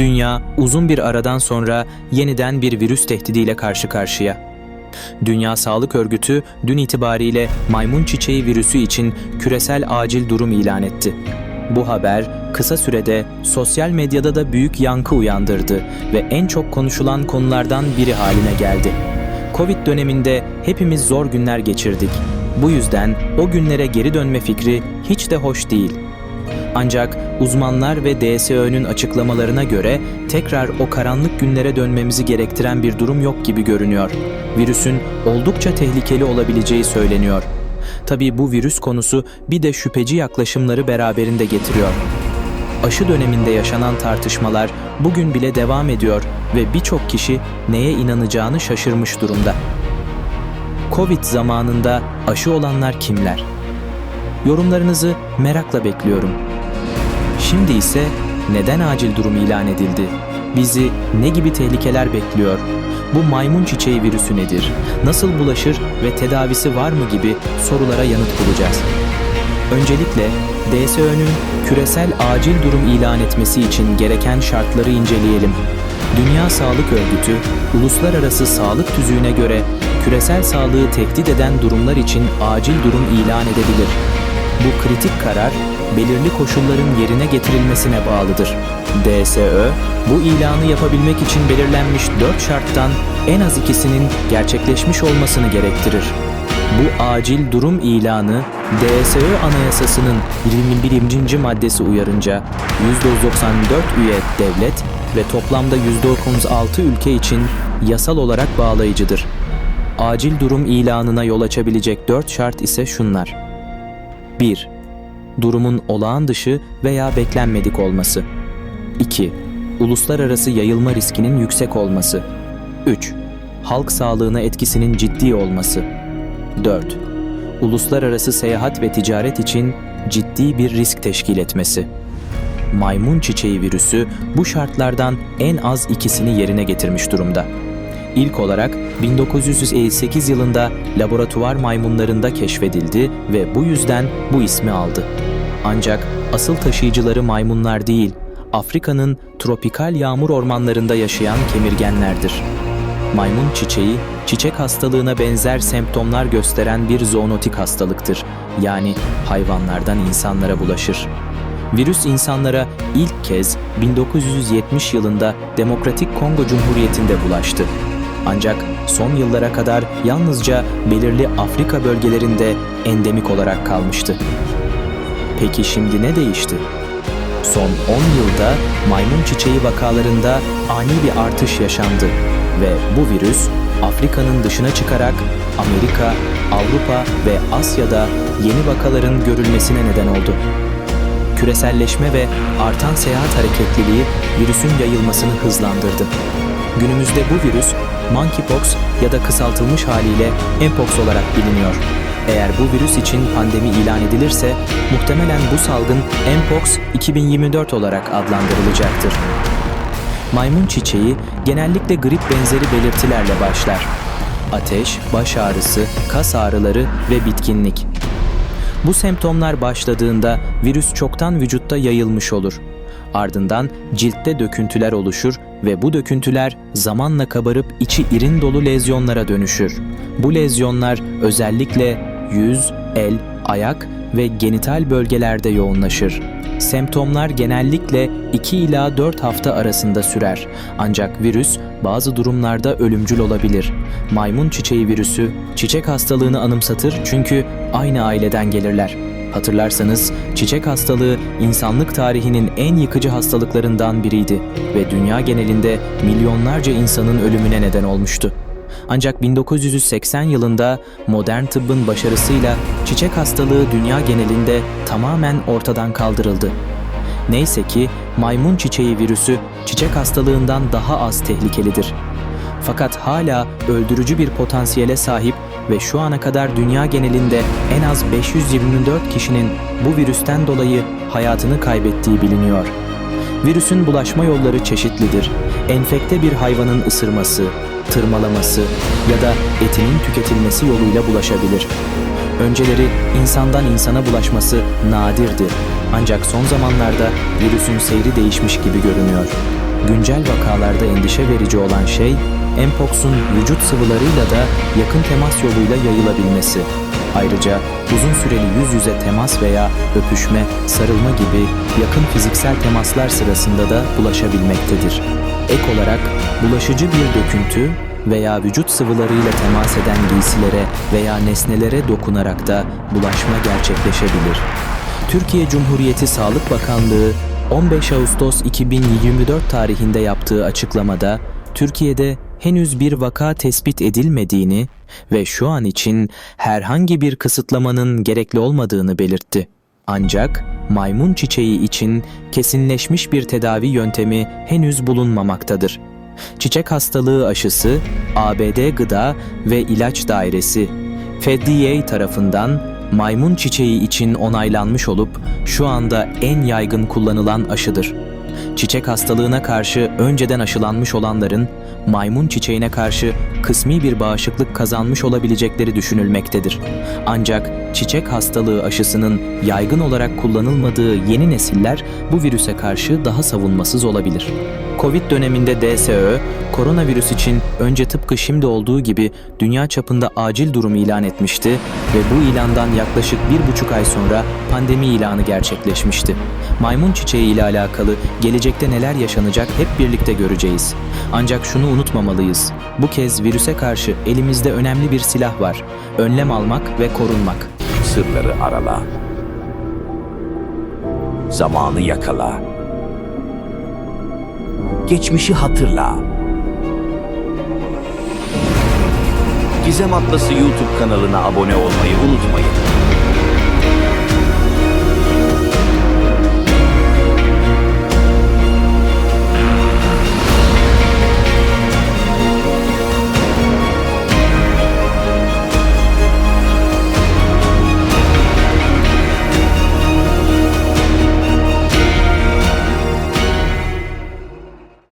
Dünya uzun bir aradan sonra yeniden bir virüs tehdidiyle karşı karşıya. Dünya Sağlık Örgütü dün itibariyle maymun çiçeği virüsü için küresel acil durum ilan etti. Bu haber kısa sürede sosyal medyada da büyük yankı uyandırdı ve en çok konuşulan konulardan biri haline geldi. Covid döneminde hepimiz zor günler geçirdik. Bu yüzden o günlere geri dönme fikri hiç de hoş değil. Ancak uzmanlar ve DSÖ'nün açıklamalarına göre tekrar o karanlık günlere dönmemizi gerektiren bir durum yok gibi görünüyor. Virüsün oldukça tehlikeli olabileceği söyleniyor. Tabii bu virüs konusu bir de şüpheci yaklaşımları beraberinde getiriyor. Aşı döneminde yaşanan tartışmalar bugün bile devam ediyor ve birçok kişi neye inanacağını şaşırmış durumda. Covid zamanında aşı olanlar kimler? Yorumlarınızı merakla bekliyorum. Şimdi ise neden acil durum ilan edildi? Bizi ne gibi tehlikeler bekliyor? Bu maymun çiçeği virüsü nedir? Nasıl bulaşır ve tedavisi var mı gibi sorulara yanıt bulacağız. Öncelikle DSÖ'nün küresel acil durum ilan etmesi için gereken şartları inceleyelim. Dünya Sağlık Örgütü, uluslararası sağlık tüzüğüne göre küresel sağlığı tehdit eden durumlar için acil durum ilan edebilir. Bu kritik karar belirli koşulların yerine getirilmesine bağlıdır. DSÖ, bu ilanı yapabilmek için belirlenmiş dört şarttan en az ikisinin gerçekleşmiş olmasını gerektirir. Bu acil durum ilanı DSÖ Anayasası'nın 21. maddesi uyarınca 194 üye devlet ve toplamda 196 ülke için yasal olarak bağlayıcıdır. Acil durum ilanına yol açabilecek 4 şart ise şunlar. 1. Durumun olağan dışı veya beklenmedik olması. 2. Uluslararası yayılma riskinin yüksek olması. 3. Halk sağlığına etkisinin ciddi olması. 4. Uluslararası seyahat ve ticaret için ciddi bir risk teşkil etmesi. Maymun çiçeği virüsü bu şartlardan en az ikisini yerine getirmiş durumda. İlk olarak 1958 yılında laboratuvar maymunlarında keşfedildi ve bu yüzden bu ismi aldı. Ancak asıl taşıyıcıları maymunlar değil, Afrika'nın tropikal yağmur ormanlarında yaşayan kemirgenlerdir. Maymun çiçeği, çiçek hastalığına benzer semptomlar gösteren bir zoonotik hastalıktır. Yani hayvanlardan insanlara bulaşır. Virüs insanlara ilk kez 1970 yılında Demokratik Kongo Cumhuriyeti'nde bulaştı. Ancak son yıllara kadar yalnızca belirli Afrika bölgelerinde endemik olarak kalmıştı. Peki şimdi ne değişti? Son 10 yılda maymun çiçeği vakalarında ani bir artış yaşandı ve bu virüs Afrika'nın dışına çıkarak Amerika, Avrupa ve Asya'da yeni vakaların görülmesine neden oldu. Küreselleşme ve artan seyahat hareketliliği virüsün yayılmasını hızlandırdı. Günümüzde bu virüs monkeypox ya da kısaltılmış haliyle mpox olarak biliniyor. Eğer bu virüs için pandemi ilan edilirse muhtemelen bu salgın mpox 2024 olarak adlandırılacaktır. Maymun çiçeği genellikle grip benzeri belirtilerle başlar. Ateş, baş ağrısı, kas ağrıları ve bitkinlik. Bu semptomlar başladığında virüs çoktan vücutta yayılmış olur. Ardından ciltte döküntüler oluşur ve bu döküntüler zamanla kabarıp içi irin dolu lezyonlara dönüşür. Bu lezyonlar özellikle yüz, el, ayak ve genital bölgelerde yoğunlaşır. Semptomlar genellikle 2 ila 4 hafta arasında sürer. Ancak virüs bazı durumlarda ölümcül olabilir. Maymun çiçeği virüsü çiçek hastalığını anımsatır çünkü aynı aileden gelirler. Hatırlarsanız çiçek hastalığı insanlık tarihinin en yıkıcı hastalıklarından biriydi ve dünya genelinde milyonlarca insanın ölümüne neden olmuştu. Ancak 1980 yılında modern tıbbın başarısıyla çiçek hastalığı dünya genelinde tamamen ortadan kaldırıldı. Neyse ki maymun çiçeği virüsü çiçek hastalığından daha az tehlikelidir. Fakat hala öldürücü bir potansiyele sahip ve şu ana kadar dünya genelinde en az 524 kişinin bu virüsten dolayı hayatını kaybettiği biliniyor. Virüsün bulaşma yolları çeşitlidir. Enfekte bir hayvanın ısırması, tırmalaması ya da etinin tüketilmesi yoluyla bulaşabilir. Önceleri insandan insana bulaşması nadirdi. Ancak son zamanlarda virüsün seyri değişmiş gibi görünüyor. güncel vakalarda endişe verici olan şey, Mpox'un vücut sıvılarıyla da yakın temas yoluyla yayılabilmesi. Ayrıca uzun süreli yüz yüze temas veya öpüşme, sarılma gibi yakın fiziksel temaslar sırasında da bulaşabilmektedir. Ek olarak bulaşıcı bir döküntü veya vücut sıvılarıyla temas eden giysilere veya nesnelere dokunarak da bulaşma gerçekleşebilir. Türkiye Cumhuriyeti Sağlık Bakanlığı 15 Ağustos 2024 tarihinde yaptığı açıklamada Türkiye'de henüz bir vaka tespit edilmediğini ve şu an için herhangi bir kısıtlamanın gerekli olmadığını belirtti. Ancak maymun çiçeği için kesinleşmiş bir tedavi yöntemi henüz bulunmamaktadır. Çiçek hastalığı aşısı ABD Gıda ve İlaç Dairesi FDA tarafından maymun çiçeği için onaylanmış olup şu anda en yaygın kullanılan aşıdır. Çiçek hastalığına karşı önceden aşılanmış olanların maymun çiçeğine karşı kısmi bir bağışıklık kazanmış olabilecekleri düşünülmektedir. Ancak çiçek hastalığı aşısının yaygın olarak kullanılmadığı yeni nesiller bu virüse karşı daha savunmasız olabilir. Covid döneminde DSÖ, koronavirüs için önce tıpkı şimdi olduğu gibi dünya çapında acil durum ilan etmişti ve bu ilandan yaklaşık bir buçuk ay sonra pandemi ilanı gerçekleşmişti. Maymun çiçeği ile alakalı gelecekte neler yaşanacak hep birlikte göreceğiz. Ancak şunu unutmamalıyız. Bu kez virüse karşı elimizde önemli bir silah var. Önlem almak ve korunmak. Sırları arala. Zamanı yakala. Geçmişi hatırla. Gizem Atlası YouTube kanalına abone olmayı unutmayın.